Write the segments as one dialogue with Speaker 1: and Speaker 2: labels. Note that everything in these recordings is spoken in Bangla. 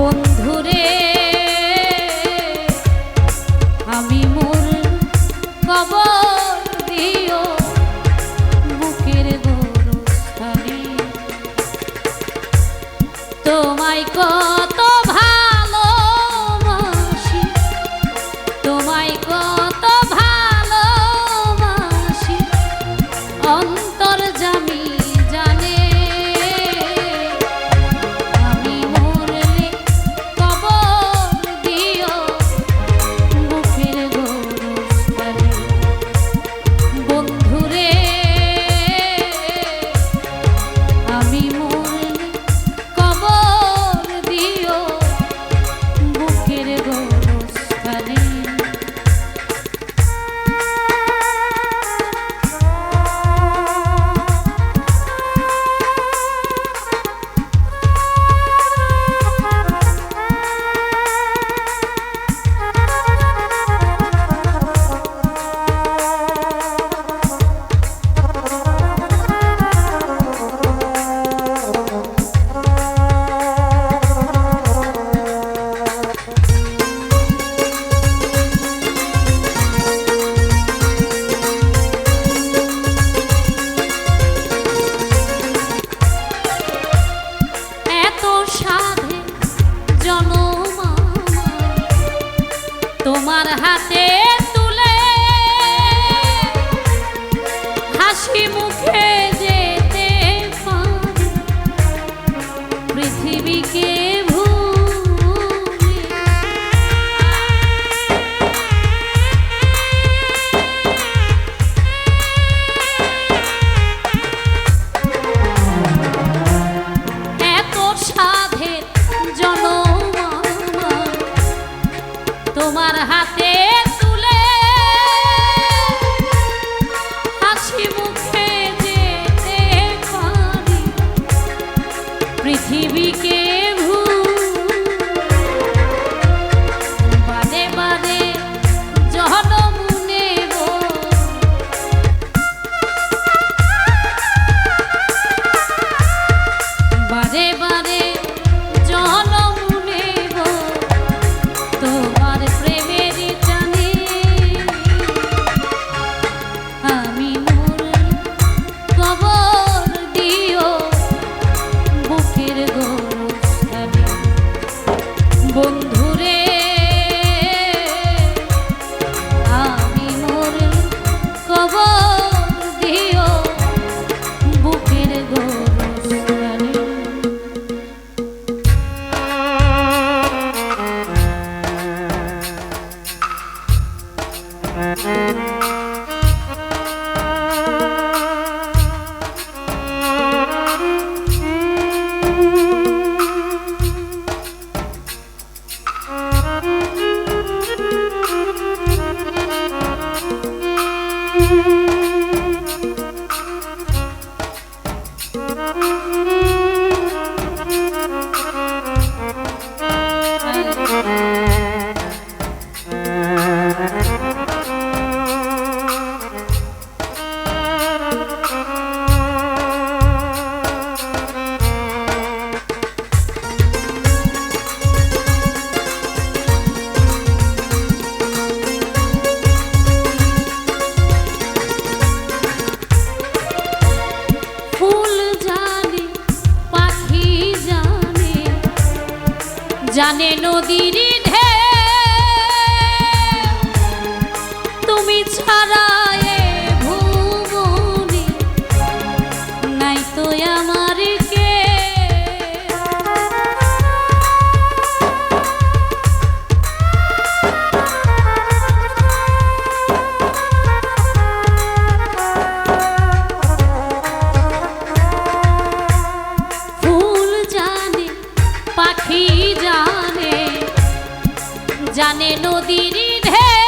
Speaker 1: বন্ধুরে আমি মূল কবর দিও বুকের গরু তোমায় কর হাতে 본 নদীর ঢে তুমি ছাড়া জানে নদীর ঢে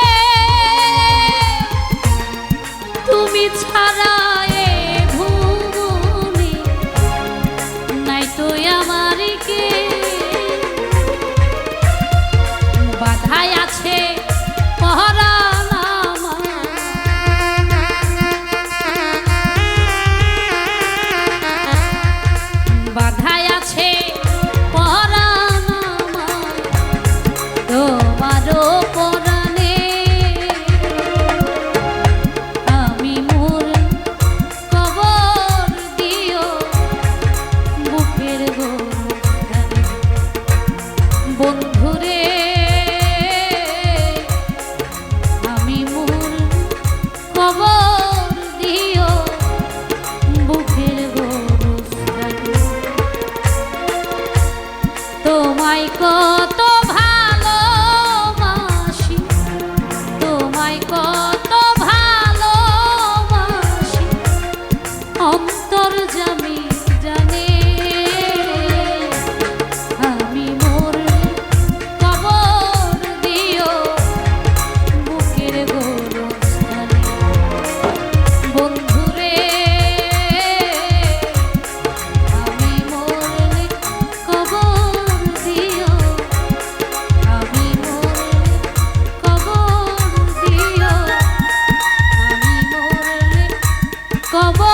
Speaker 1: তোমায় কত দিও আমি মরলে কবর